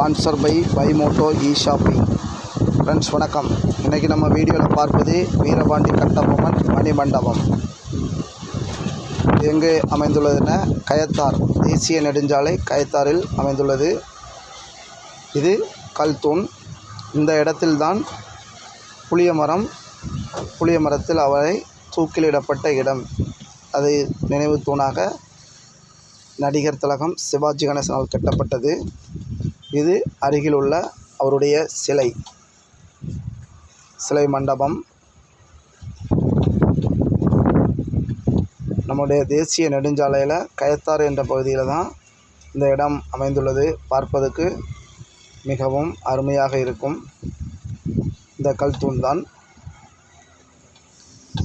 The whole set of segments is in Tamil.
Sponsor by by Moto e shopping friends வணக்கம். இன்றைக்கி நம்ம வீடியோவில் பார்ப்பது வீரபாண்டி கட்டபொம்மன் மணிமண்டபம். இது எங்கே அமைந்துள்ளதுன்னா கயத்தார் தேசிய நெடுஞ்சாலை கயத்தாரில் அமைந்துள்ளது. இது கல் தூண் இந்த இடத்தில்தான் புளிய மரம் புளிய மரத்தில் அவரை தூக்கிலிடப்பட்ட இடம். அதை நினைவு தூணாக நடிகர் திலகம் சிவாஜி கணேசனால் கட்டப்பட்டது. இது அருகில் உள்ள அவருடைய சிலை. சிலை மண்டபம். நம்முடைய தேசிய நெடுஞ்சாலையில் கயத்தாறு என்ற பகுதியில் தான் இந்த இடம் அமைந்துள்ளது. பார்ப்பதற்கு மிகவும் அருமையாக இருக்கும். இந்த கல் தூண் தான்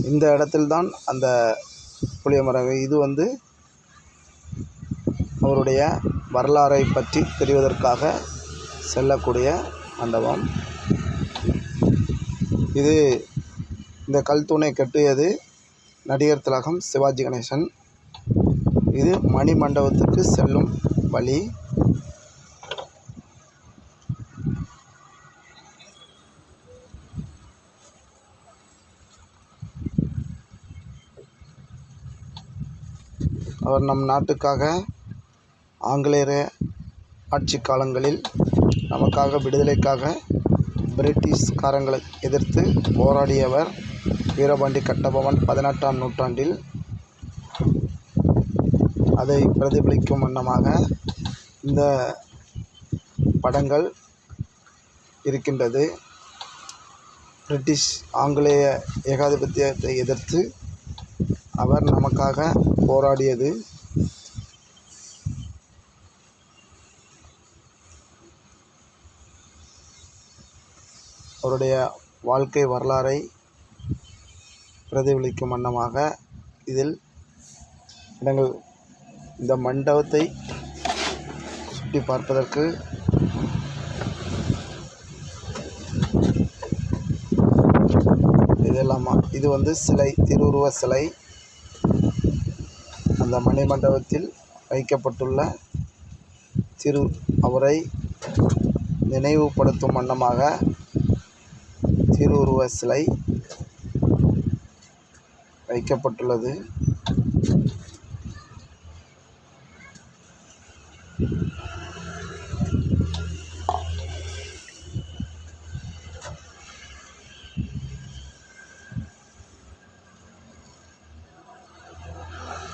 இந்த இடத்தில்தான் அந்த புளிய மரம் இது வந்து அவருடைய வரலாறை பற்றி தெரிவதற்காக செல்லக்கூடிய மண்டபம் இது இந்த கல் தூணை கட்டியது நடிகர் திலகம் சிவாஜி கணேசன். இது மணி மண்டபத்துக்கு செல்லும் வழி. அவர் நம் நாட்டுக்காக ஆங்கிலேயர் ஆட்சி காலங்களில் நமக்காக விடுதலைக்காக பிரிட்டிஷ்காரங்களை எதிர்த்து போராடியவர் வீரபாண்டி கட்டபொம்மன் பதினெட்டாம் நூற்றாண்டில். அதை பிரதிபலிக்கும் வண்ணமாக இந்த படங்கள் இருக்கின்றது. பிரிட்டிஷ் ஆங்கிலேய ஏகாதிபத்தியத்தை எதிர்த்து அவர் நமக்காக போராடியது அவருடைய வாழ்க்கை வரலாறை பிரதிபலிக்கும் வண்ணமாக இதில் இடங்கள் இந்த மண்டபத்தை சுற்றி பார்ப்பதற்கு இதெல்லாமா இது வந்து சிலை திருவுருவ சிலை. அந்த மணிமண்டபத்தில் வைக்கப்பட்டுள்ள திரு அவரை நினைவுபடுத்தும் வண்ணமாக திருவுருவ சிலை வைக்கப்பட்டுள்ளது.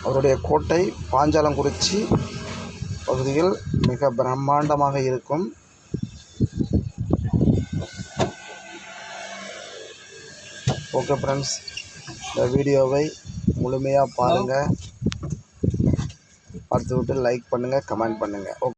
அவருடைய கோட்டை பாஞ்சாலங்குறிச்சி பகுதியில் மிக பிரம்மாண்டமாக இருக்கும். ஓகே ஃப்ரெண்ட்ஸ் இந்த வீடியோவை முழுமையாக பாருங்கள் பார்த்துவிட்டு லைக் பண்ணுங்கள் கமெண்ட் பண்ணுங்கள் ஓகே